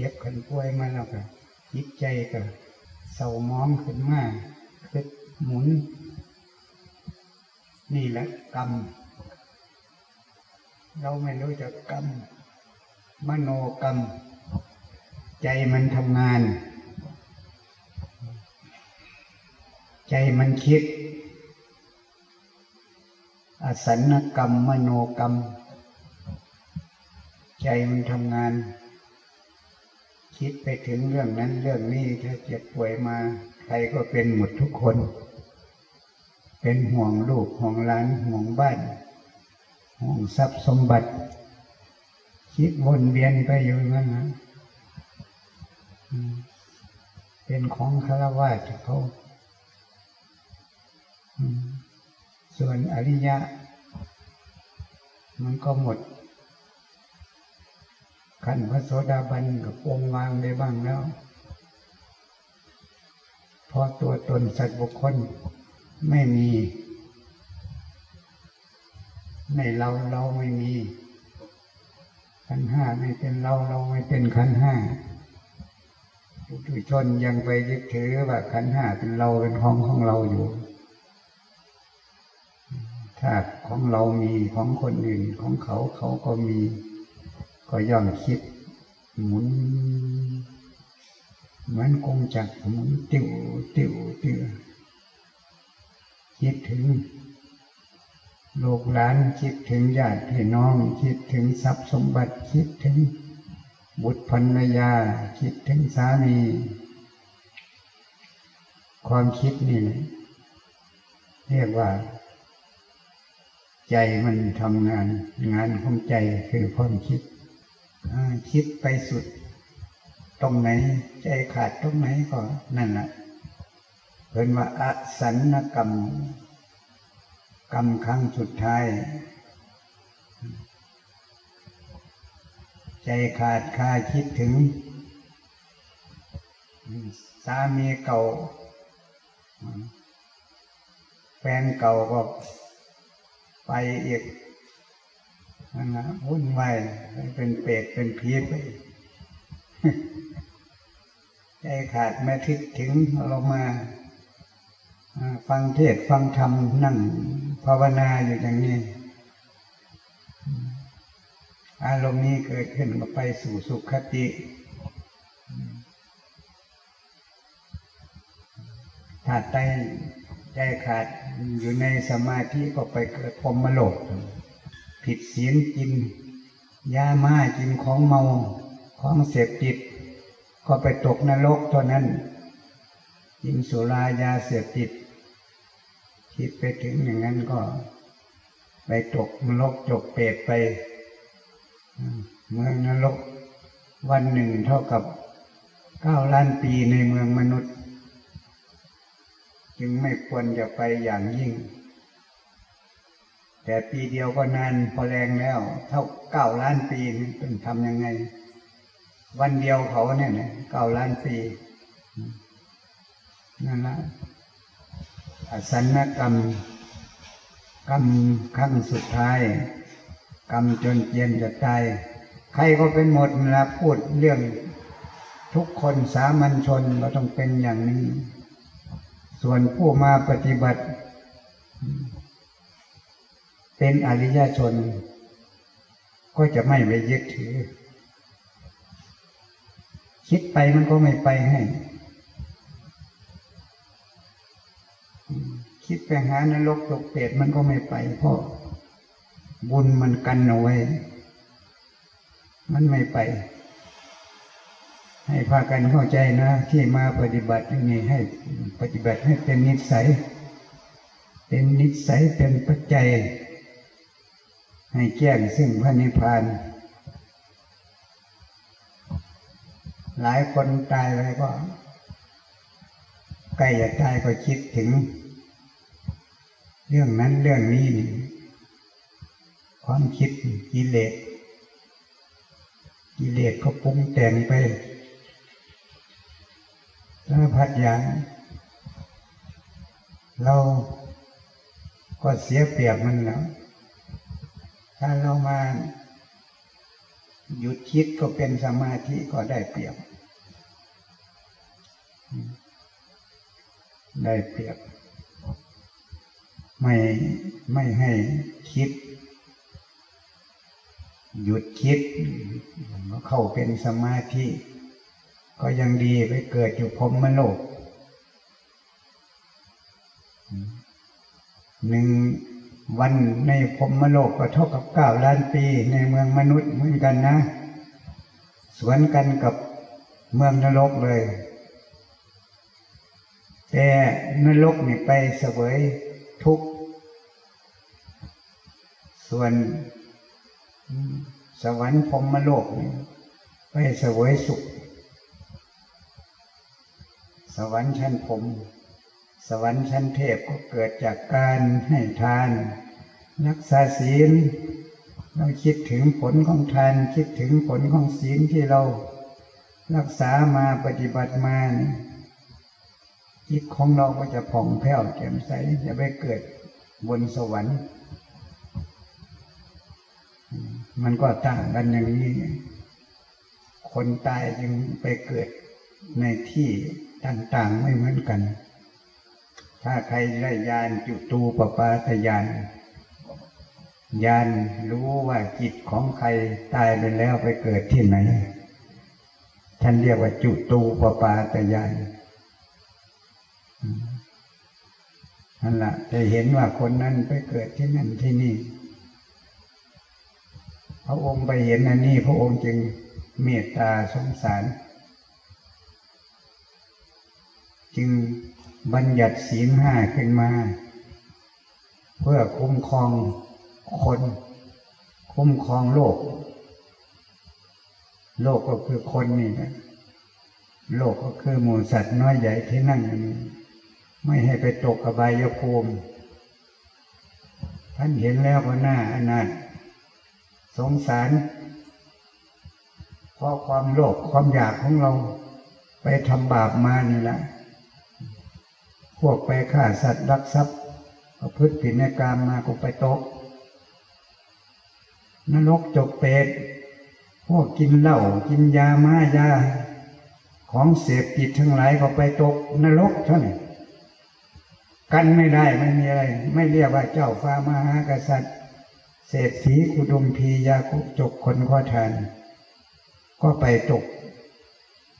จ็บขันป่วยมาแล้วก็จิตใจก็เศร้ามองขึ้นมาคือหมุน นี่แหละกรรม เราไม่รู้จักกรรม มโนกรรม ใจมันทำงาน ใจมันคิด อสันนกรรม มโนกรรม ใจมันทำงาน คิดไปถึงเรื่องนั้นเรื่องนี้ถ้าเจ็บป่วยมาใครก็เป็นหมดทุกคน เป็นห่วงลูกห่วงหลานห่วงบ้าน ห่วงทรัพย์สมบัติ คิดวนเวียนไปอยู่นั่นนะเป็นของคารวะเขาส่วนอริยะ มันก็หมด ขันพระโสดาบันกับองค์วางได้บ้างแล้วพราะตัวตนสัตว์บุคคลไม่มี ในเราเราไม่มีขันห้าไม่เป็นเราเราไม่เป็นขันห้าปุถุชนยังไปยึดถือว่าขันห้าเป็นเราเป็นของของเราอยู่ถ้าของเรามีของคนอื่นของเขาเขาก็มี ก็ย่อมคิดหมุนเหมือนกงจักหมุนติวติวติวคิดถึงลูกหลานคิดถึงญาติพี่น้อง คิดถึงทรัพย์สมบัติคิดถึงบุตรภรรยา คิดถึงสามี ความคิดนี่เรียกว่า ใจมันทำงาน งานของใจคือความคิด คิดไปสุด ตรงไหน ใจขาดตรงไหนก็นั่นแหละเพิ่นว่าอสันนกรรม กรรมครั้งสุดท้าย ใจขาดคาคิดถึง สามีเก่า แฟนเก่าก็ไปอีก นั่นนะวุ่นวายเป็นเปรตเป็นผีไปใจขาดไม่คิดถึงเรามาอ่าฟังเทศฟังธรรมนั่งภาวนาอยู่อย่างนี้ อารมณ์นี้เกิดขึ้นก็ไปสู่สุขคติถ้าใจใจขาดอยู่ในสมาธิก็ไปเกิดพรมโลก ผิดศีลกินยามากินของเมาของเสพติด ก็ไปตกนรกเท่านั้น กินสุรายาเสพติด คิดไปถึงอย่างนั้นก็ ไปตกนรกจกเปรตไป เมืองนรกวันหนึ่งเท่ากับเก้าล้านปีในเมืองมนุษย์ จึงไม่ควรจะไปอย่างยิ่ง แต่ปีเดียวก็นานพอแรงแล้ว เท่าเก้าล้านปีนี่เป็นทำยังไง วันเดียวเขาเนี่ยนะเก้าล้านปีนั่นละอสันนกรรม กรรมขั้งสุดท้าย กรรมจนเจียนจะตายใครก็เป็นหมดนะพูดเรื่องทุกคนสามัญชนก็ต้องเป็นอย่างนี้ ส่วนผู้มาปฏิบัติ เป็นอริยชน ก็จะไม่ไปยึดถือ คิดไปมันก็ไม่ไปให้ คิดไปหานรกตกเปรตมันก็ไม่ไปเพราะบุญมันกันเอาไว้ มันไม่ไป ให้พากันเข้าใจนะ ที่มาปฏิบัติย่างนี้ให้ปฏิบัติให้เป็นนิสัย เป็นนิสัยเป็นปัจจัย ให้แจ้งซึ่งพระนิพพาน หลายคนตายไปก็ใกล้จะตายก็คิดถึง เรื่องนั้นเรื่องนี้นี่ความคิดกิเลสกิเลสก็ปรุงแต่งไปสารพัดอย่างเราก็เสียเปรียบมันแล้ว ถ้าเรามาหยุดคิดก็เป็นสมาธิก็ได้เปรียบ ได้เปรียบ ไม่ไม่ให้คิด หยุดคิดก็เข้าเป็นสมาธิ ก็ยังดีไปเกิดอยู่พรมโลกหนึ่ง วันในพรมโลกก็เท่ากับเก้าล้านปีในเมืองมนุษย์เหมือนกันนะ สวนกันกับเมืองนรกเลย แต่นรกนี่ไปเสวยทุกข์ส่วนสวรรค์พรมโลกนี่ไปเสวยสุข สวรรค์ชั้นผม สวรรค์ชั้นเทพก็เกิดจากการให้ทาน รักษาศีล เราคิดถึงผลของทาน คิดถึงผลของศีลที่เรา รักษามาปฏิบัติมานี่จิตของเราก็จะผ่องแผ้วแจ่มใสจะไปเกิดบนสวรรค์ มันก็ต่างกันอย่างนี้ คนตายจึงไปเกิดในที่ต่างๆไม่เหมือนกัน ถ้าใครได้ยานจุตูปปาตยานยานรู้ว่าจิตของใครตายไปแล้วไปเกิดที่ไหน ท่านเรียกว่าจุตูปปาตยานนั่นละจะเห็นว่าคนนั้นไปเกิดที่นั่นที่นี่ พระองค์ไปเห็นอันนี้ พระองค์จึงเมตตาสงสาร จึง บัญญัติศีลห้าขึ้นมา เพื่อคุ้มครองคน คุ้มครองโลก โลกก็คือคนนี่นะโลกก็คือหมูสัตว์น้อยใหญ่ที่นั่งอยู่นี้ไม่ให้ไปตกอบายภูมิท่านเห็นแล้วก็น่าอนาถสงสารเพราะความโลภความอยากของเรา ไปทำบาปมานี่แหละ พวกไปฆ่าสัตว์รักทรัพย์ประพฤติผิดในกรรมาก็ไปตก นรกจกเปรตพวกกินเหล้ากินยามายา ของเสพติดทั้งหลายก็ไปตกนรกเท่านั้นกันไม่ได้ไม่มีอะไร ไม่เรียกว่าเจ้าฟ้ามหากษัตริย์เศรษฐีคุดมพียาคุจกคนข้อทาน ก็ไปตก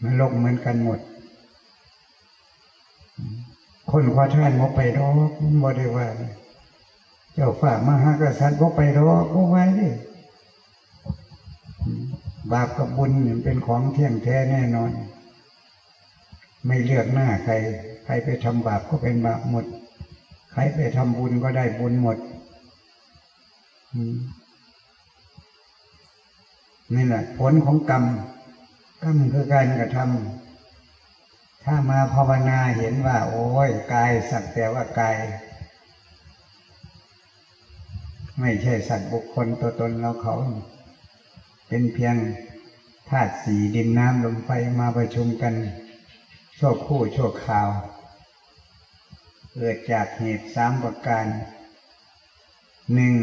นรกเหมือนกันหมด คนข้อทานบ่ไปรอกบ่ได้ว่าเจ้าฝ่ามหากษัตริย์บ่ไปรอกบ่ไว้ดิบาปกับบุญเป็นของเที่ยงแท้แน่นอน ไม่เลือกหน้าใคร ใครไปทำบาปก็เป็นบาปหมด ใครไปทำบุญก็ได้บุญหมดนี่แหละผลของกรรมกรรมคือการกระทำ ถ้ามาภาวนาเห็นว่า โอ้ยกายสักแต่ว่ากาย ไม่ใช่สัตว์บุคคลตัวตนเราเขา เป็นเพียงธาตุสีดินน้ำลมไฟมาประชุมกันชั่วคู่ชั่วคราว เกิดจากเหตุสามประการหนึ่ง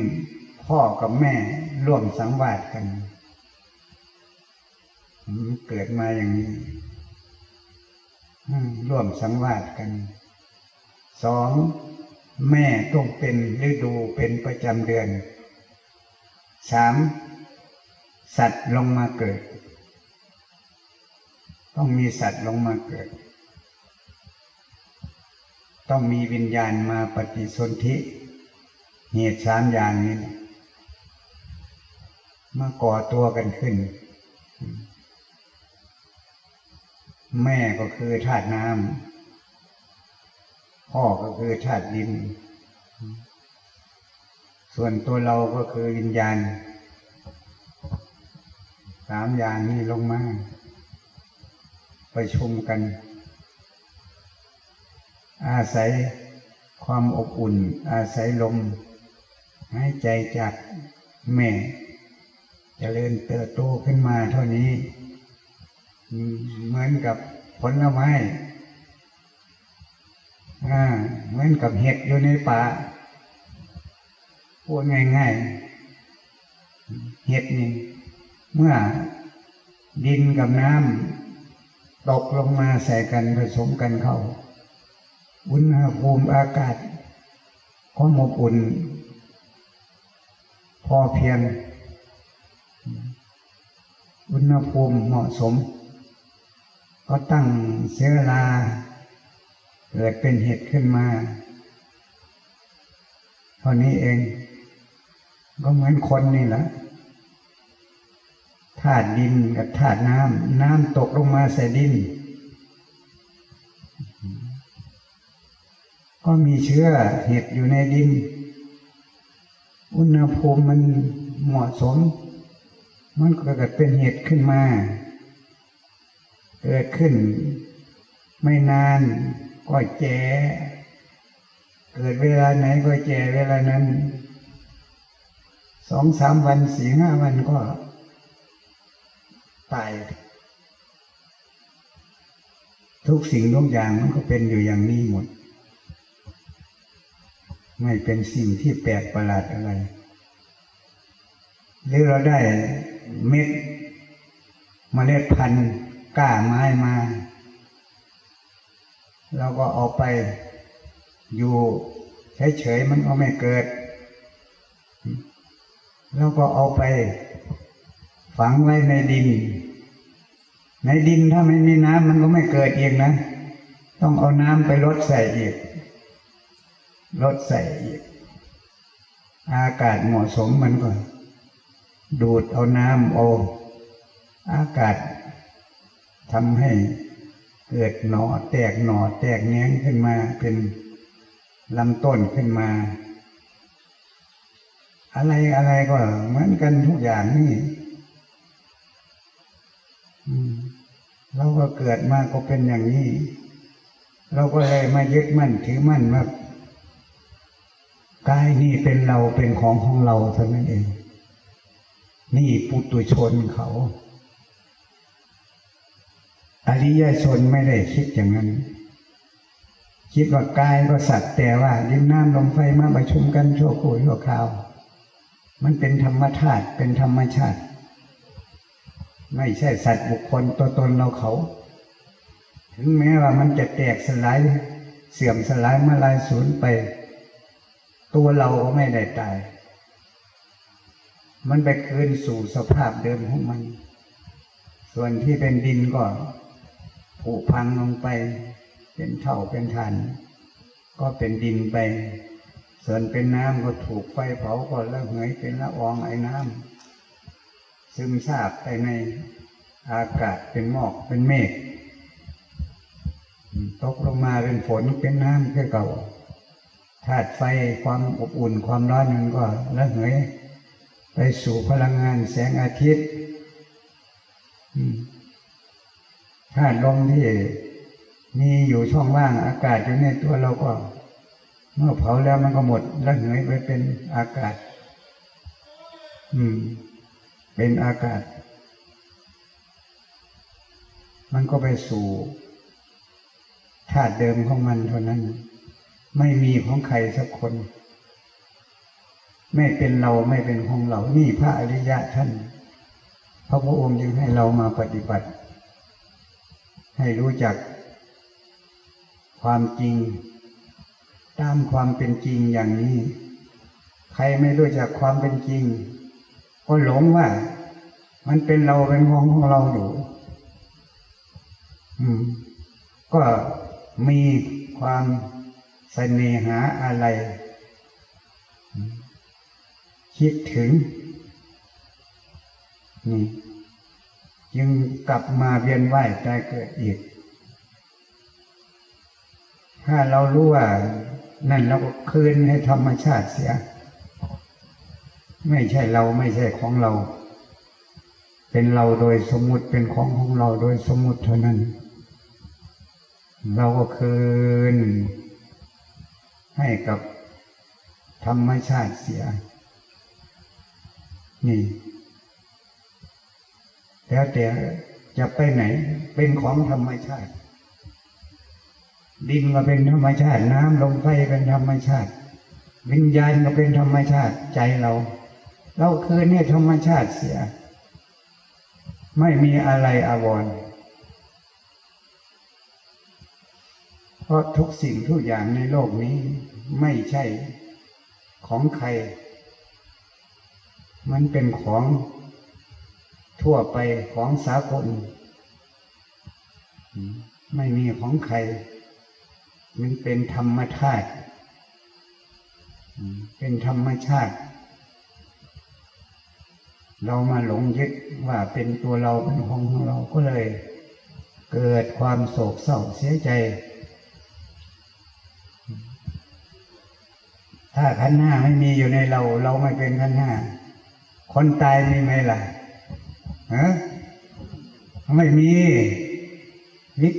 พ่อกับแม่ร่วมสังวาสกัน เกิดมาอย่างนี้ ร่วมสังวาสกันสองแม่ต้องเป็นฤดูเป็นประจำเดือนสามสัตว์ลงมาเกิด ต้องมีสัตว์ลงมาเกิด ต้องมีวิญญาณมาปฏิสนธิเหตุสามอย่างนี้มาก่อตัวกันขึ้น แม่ก็คือธาตุน้ำพ่อก็คือธาตุดิน ส่วนตัวเราก็คือวิญญาณ สามอย่างนี้ลงมาประชุมกัน อาศัยความอบอุ่น อาศัยลมหายใจจากแม่จเจริญเติบโตขึ้นมาเท่านี้ เหมือนกับผลไม้เหมือนกับเห็ดอยู่ในป่าพูดง่ายๆ เห็ดนี่ เมื่อดินกับน้ำตกลงมาใส่กันผสมกันเข้า อุณหภูมิอากาศความอบอุ่น พอเพียง อุณหภูมิเหมาะสม ก็ตั้งเชื้อราเกิดเป็นเห็ดขึ้นมาเท่านี้เอง ก็เหมือนคนนี่แหละธาตุดินกับธาตุน้ำน้ำตกลงมาใส่ดิน ก็มีเชื้อเห็ดอยู่ในดิน อุณหภูมิมันเหมาะสม มันก็เกิดเป็นเห็ดขึ้นมา เกิดขึ้น ไม่นานก็แก่เกิดเวลาไหนก็แก่เวลานั้นสองสามวันสี่ห้าวันก็ตายทุกสิ่งทุกอย่างมันก็เป็นอยู่อย่างนี้หมด ไม่เป็นสิ่งที่แปลกประหลาดอะไร หรือเราได้เม็ดเมล็ดพันธุ์ ก้าไม้มาเราก็เอาไป อยู่เฉยๆมันก็ไม่เกิด แล้วก็เอาไป ฝังไว้ในดิน ในดินถ้าไม่มีน้ำมันก็ไม่เกิดเองนะ ต้องเอาน้ำไปลดใส่อีกลดใส่อีก อากาศเหมาะสมมันก็ ดูดเอาน้ำเอาอากาศ ทำให้เกิดหนอแตกหนอแตกแง้งขึ้นมาเป็นลำต้นขึ้นมา อะไรอะไรก็เหมือนกันทุกอย่างนี่เราก็เกิดมาก็เป็นอย่างนี้ เราก็เลยมายึดมั่นถือมั่นว่ากายนี่เป็นเราเป็นของของเราเท่านั้นเอง นี่ปุตุชนเขา อริยชนไม่ได้คิดอย่างนั้น คิดว่ากายก็สัตว์แต่ว่าดินน้ำลมไฟมาประชุมกันชั่วคู่ชั่วคราว มันเป็นธรรมชาติเป็นธรรมชาติ ไม่ใช่สัตว์บุคคลตัวตนเราเขา ถึงแม้ว่ามันจะแตกสลายเสื่อมสลายมาลายสูญไป ตัวเราก็ไม่ได้ตาย มันไปคืนสู่สภาพเดิมของมัน ส่วนที่เป็นดินก็ ผุพังลงไป เป็นเท่าเป็นฐาน ก็เป็นดินไป ส่วนเป็นน้ำก็ถูกไฟเผาก็ระเหยเป็นละอองไอ้น้ำซึมซาบไปในอากาศเป็นหมอกเป็นเมฆตกลงมาเป็นฝนเป็นน้ำคือเก่าธาตุไฟความอบอุ่นความร้อนมันก็ระเหยไปสู่พลังงานแสงอาทิตย์ ธาตุลมที่มีอยู่ช่องว่างอากาศอยู่ในตัวเราก็ เมื่อเผาแล้วมันก็หมดระเหยไปเป็นอากาศ อืม เป็นอากาศ มันก็ไปสู่ธาตุเดิมของมันเท่านั้น ไม่มีของใครสักคน ไม่เป็นเราไม่เป็นของเรา นี่พระอริยะท่าน พระพุทธองค์ยังให้เรามาปฏิบัติ ให้รู้จัก ความจริง ตามความเป็นจริงอย่างนี้ ใครไม่รู้จักความเป็นจริง ก็หลงว่า มันเป็นเราเป็นของของเราอยู่อืม ก็มีความเสน่หาอะไร คิดถึงนี่ จึงกลับมาเวียนว่ายตายเกิดอีก ถ้าเรารู้ว่า นั่นเราก็คืนให้ธรรมชาติเสีย ไม่ใช่เราไม่ใช่ของเรา เป็นเราโดยสมมุติเป็นของของเราโดยสมมุติเท่านั้น เราก็คืน ให้กับธรรมชาติเสีย นี่ แล้วแต่จะไปไหน เป็นของธรรมชาติ ดินก็เป็นธรรมชาติ น้ำลมไฟเป็นธรรมชาติ วิญญาณก็เป็นธรรมชาติใจเรา เราคืนให้ธรรมชาติเสีย ไม่มีอะไรอาวรณ์เพราะทุกสิ่งทุกอย่างในโลกนี้ไม่ใช่ของใคร มันเป็นของ ทั่วไปของสากล ไม่มีของใคร มันเป็นธรรมชาติ เป็นธรรมชาติ เรามาหลงยึดว่าเป็นตัวเราเป็นของของเราก็เลย เกิดความโศกเศร้าเสียใจ ถ้าขันห้าไม่มีอยู่ในเรา เราไม่เป็นขันห้าคนตายมีไหมล่ะ ฮะไม่มีวิ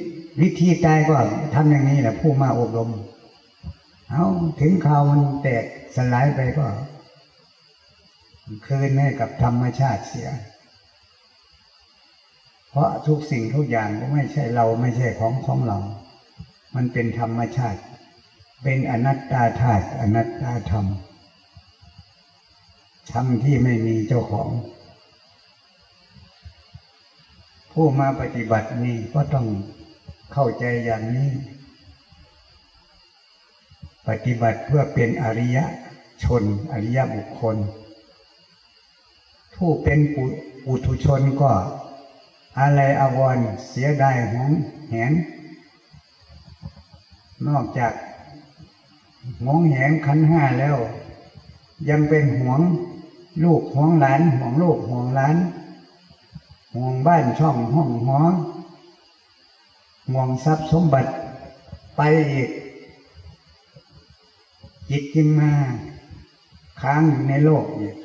วิธีตายก็ทำอย่างนี้แหละผู้มาอบรม เอาถึงข่าวมันแตกสลายไปก็คืนให้กับธรรมชาติเสีย เพราะทุกสิ่งทุกอย่างก็ไม่ใช่เราไม่ใช่ของของเรา มันเป็นธรรมชาติ เป็นอนัตตาธาตุอนัตตาธรรมธรรมที่ไม่มีเจ้าของ ผู้มาปฏิบัตินี้ก็ต้องเข้าใจอย่างนี้ ปฏิบัติเพื่อเป็นอริยชน อริยบุคคล ผู้เป็นปุปุถุชนก็อะไรอวรเสียดายหงแหนนอกจากหวงแหนขันห้าแล้ว ยังเป็นห่วงลูกห่วงหลานห่วงลูกห่วงหลาน ห่วงบ้านช่องห้องหอห่วงทรัพย์สมบัติไปอีกจิตจึงมาค้างอยู่ในโลกอีก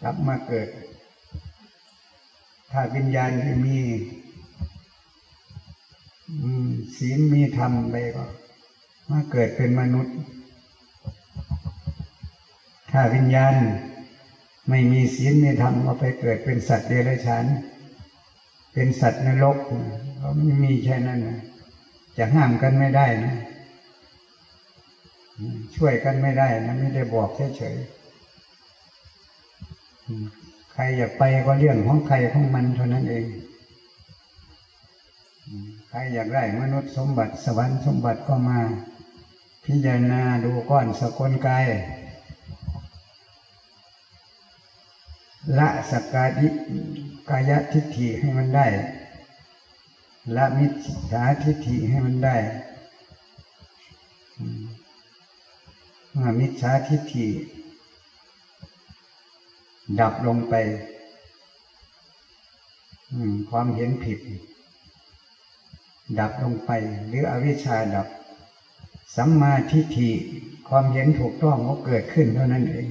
กลับมาเกิด ถ้าวิญญาณที่มีศีลมีธรรมไปก็มาเกิดเป็นมนุษย์ ถ้าวิญญาณ ไม่มีศีลไมีธรรมก็ไปเกิดเป็นสัตว์เดรัจฉาน เป็นสัตว์นรกเขาไม่มีแค่นั้นนะจะห้ามกันไม่ได้นะ ช่วยกันไม่ได้นะ ไม่ได้บอกเฉยๆ ใครอยากไปก็เรื่องของใครของมันเท่านั้นเองใครอยากได้มนุษย์สมบัติสวรรค์สมบัติก็มา พิจารณาดูก้อนสกลกาย ละสกกายิกายทิฏฐิให้มันได้ ละมิจฉาทิฏฐิให้มันได้เมื่อมิจฉาทิฏฐิดับลงไปความเห็นผิด ดับลงไป หรืออวิชชาดับ สัมมาทิฏฐิความเห็นถูกต้องก็เกิดขึ้นเท่านั้นเอง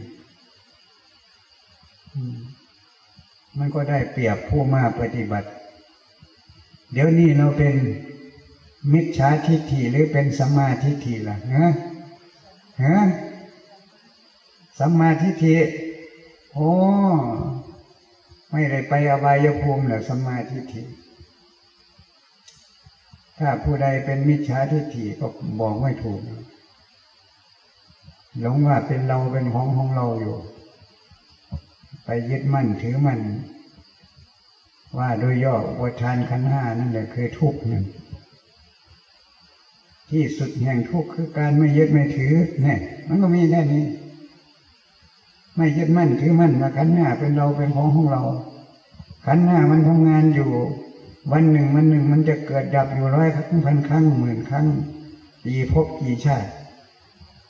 มันก็ได้เปรียบผู้มาปฏิบัติ เดี๋ยวนี้เราเป็นมิจฉาทิฏฐิหรือเป็นสัมมาทิฏฐิล่ะเนอะฮะสัมมาทิฏฐิโอ้ไม่ได้ไปอบายภูมิหรอสัมมาทิฏฐิถ้าผู้ใดเป็นมิจฉาทิฏฐิก็บอกไม่ถูกหลงว่าเป็นเราเป็นของของเราอยู่ ไปยึดมั่นถือมั่นว่าโดยย่อวัฏานขันห้านั่นแหละคือทุกข์หนึ่งที่สุดแห่งทุกข์คือการไม่ยึดไม่ถือเนี่ยมันก็มีแค่นี้ ไม่ยึดมั่นถือมั่นว่าขันห้าเป็นเราเป็นของของเรา ขันห้ามันทำงานอยู่ วันหนึ่งมันหนึ่งมันจะเกิดดับอยู่ร้อยครั้งพันครั้งหมื่นครั้งกี่ภพกี่ชาติ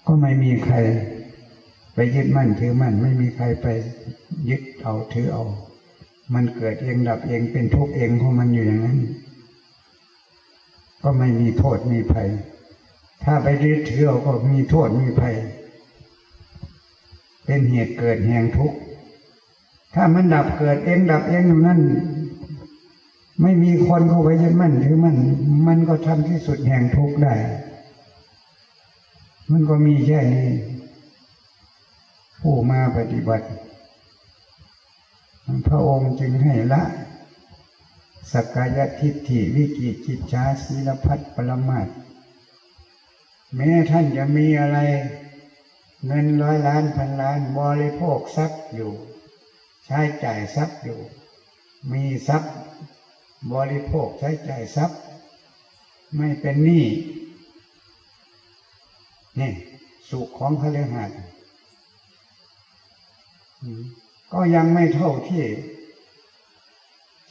ก็ไม่มีใคร ไปยึดมั่นถือมั่นไม่มีใครไปยึดเอาถือเอา มันเกิดเองดับเองเป็นทุกข์เองของมันอยู่อย่างนั้น ก็ไม่มีโทษมีภัย ถ้าไปยึดถือเอาก็มีโทษมีภัย เป็นเหตุเกิดแห่งทุกข์ถ้ามันดับเกิดเองดับเองอยู่นั่นไม่มีคนเข้าไปยึดมั่นถือมั่นมันก็ทำที่สุดแห่งทุกข์ได้ มันก็มีแค่นี้ ผู้มาปฏิบัติ พระองค์จึงให้ละสกกายทิฏฐิวิกิจิจฉาศีลพัฒปรมาตแม้ท่านจะมีอะไร เงินร้อยล้านพันล้านบริโภคทรัพย์อยู่ ใช้จ่ายทรัพย์อยู่ มีทรัพย์บริโภคใช้จ่ายทรัพย์ ไม่เป็นหนี้นี่สุขของคฤหัสถ์ ก็ยังไม่เท่าที่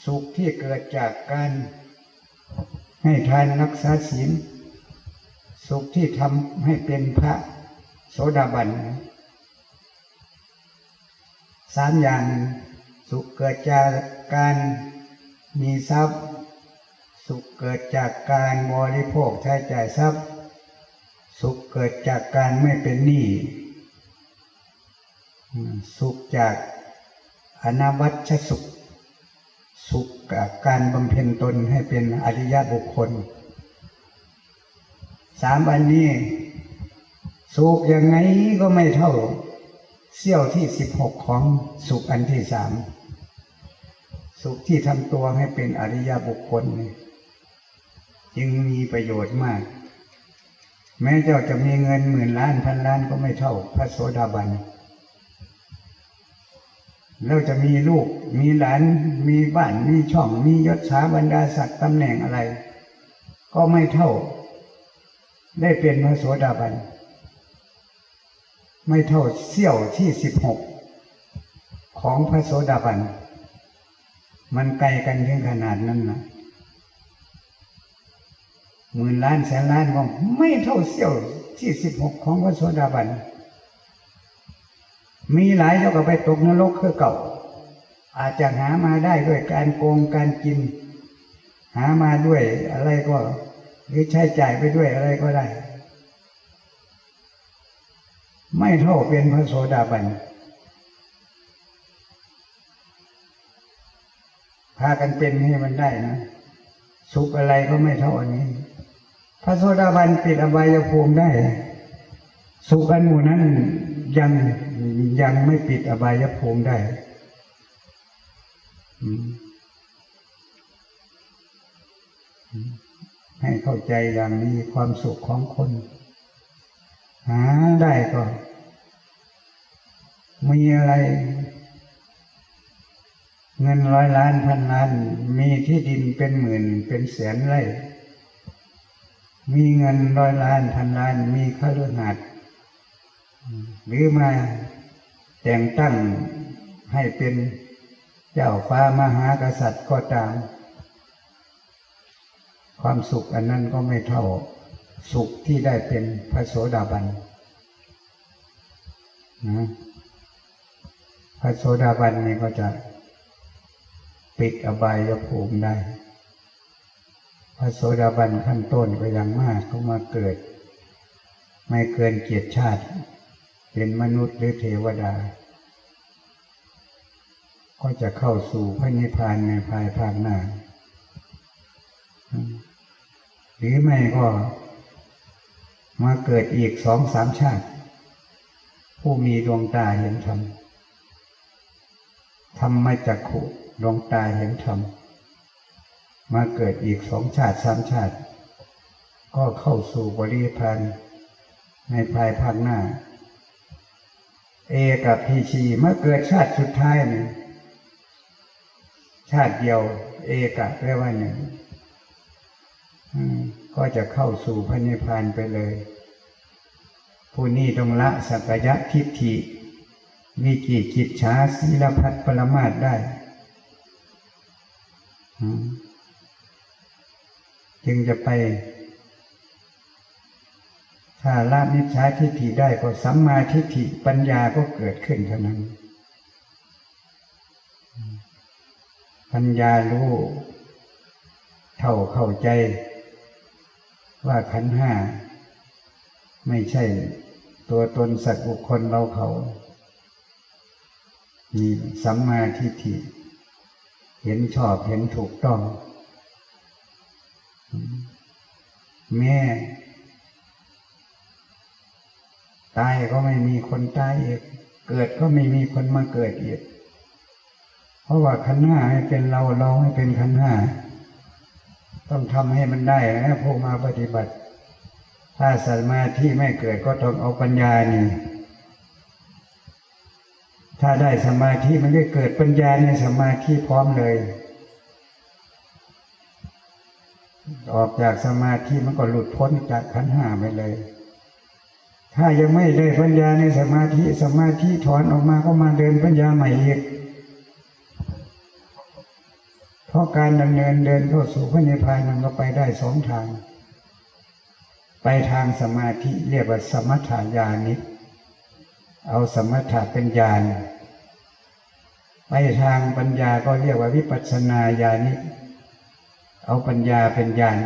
สุขที่เกิดจากการ ให้ทานรักษาศีล สุขที่ทำให้เป็นพระโสดาบันสามอย่างสุขเกิดจากการมีทรัพย์ สุขเกิดจากการบริโภคใช้จ่ายทรัพย์ สุขเกิดจากการไม่เป็นหนี้ สุขจากอนาวัชสุข สุขกับการบำเพ็ญตนให้เป็นอริยบุคคล สามอันนี้ สุขยังไงก็ไม่เท่าเสี้ยวที่สิบหกของสุขอันที่สามสุขที่ทำตัวให้เป็นอริยบุคคลจึงมีประโยชน์มาก แม้เจ้าจะมีเงินหมื่นล้านพันล้านก็ไม่เท่าพระโสดาบัน เราจะมีลูก มีหลาน มีบ้าน มีช่อง มียศถาบรรดาศักดิ์ตำแหน่งอะไร ก็ไม่เท่า ได้เป็นพระโสดาบัน ไม่เท่าเสี้ยวที่สิบหกของพระโสดาบัน มันไกลกันถึงขนาดนั้นนะหมื่นล้านแสนล้านก็ไม่เท่าเสี้ยวที่สิบหกของพระโสดาบัน มีหลายเจ้าก็ไปตกนรกคือเก่า อาจจะหามาได้ด้วยการโกงการกิน หามาด้วยอะไรก็ หรือใช้จ่ายไปด้วยอะไรก็ได้ ไม่เท่าเป็นพระโสดาบันพากันเป็นให้มันได้นะสุขอะไรก็ไม่เท่าอันนี้ พระโสดาบันปิดอบายภูมิได้ สุขอันหมู่นั้นยัง ยังไม่ปิดอบายภูมิได้ให้เข้าใจอย่างนี้ความสุขของคน หาได้ก็มีอะไร เงินร้อยล้านพันล้าน มีที่ดินเป็นหมื่นเป็นแสนไร่ มีเงินร้อยล้านพันล้าน มีข้าราชการหรือมา แต่งตั้งให้เป็นเจ้าฟ้ามหากษัตริย์ก็ตาม ความสุขอันนั้นก็ไม่เท่าสุขที่ได้เป็นพระโสดาบันนะพระโสดาบันนี่ก็จะปิดอบายภูมิได้ พระโสดาบันขั้นต้นก็ยังมากก็มาเกิด ไม่เกินเกียรติชาติ เป็นมนุษย์หรือเทวดา ก็จะเข้าสู่พระนิพพานในภายภาคหน้า หรือไม่ก็มาเกิดอีกสองสามชาติ ผู้มีดวงตาเห็นธรรมธรรมจักขุดวงตาเห็นธรรมมาเกิดอีกสองชาติสามชาติ ก็เข้าสู่บริพานในภายภาคหน้า เอกับพีชีเมื่อเกิดชาติสุดท้ายหนึ่งชาติเดียว เอกับแปลว่าหนึ่งก็จะเข้าสู่พระนิพพานไปเลย ผู้นี้ต้องละสักยะทิฏฐิมีกี่กิจฉาศีลพัฒปรมาตได้จึงจะไป ถ้าละมิจฉาทิฏฐิได้ก็สัมมาทิฏฐิปัญญาก็เกิดขึ้นเท่านั้น ปัญญารู้เท่าเข้าใจ ว่าขันห้า ไม่ใช่ตัวตนสัตว์บุคคลเราเขามีสัมมาทิฏฐิ เห็นชอบเห็นถูกต้อง แม่ ตายก็ไม่มีคนตายอีก เกิดก็ไม่มีคนมาเกิดอีก เพราะว่าขันห้าให้เป็นเราเราให้เป็นขันห้า ต้องทำให้มันได้นะพวกมาปฏิบัติ ถ้าสมาธิไม่เกิดก็ต้องเอาปัญญานี่ถ้าได้สมาธิมันก็เกิดปัญญาในสมาธิพร้อมเลย ออกจากสมาธิมันก็หลุดพ้นจากขันห้าไปเลย ถ้ายังไม่ได้ปัญญาในสมาธิสมาธิถอนออกมาก็มาเดินปัญญาใหม่อีกเพราะการดำเนินเดินเข้าสู่พระนิพพานมันก็ไปได้สองทาง ไปทางสมาธิเรียกว่าสมถญานิเอาสมถะเป็นญาณไปทางปัญญาก็เรียกว่าวิปัสสนาญาณิเอาปัญญาเป็นญาณ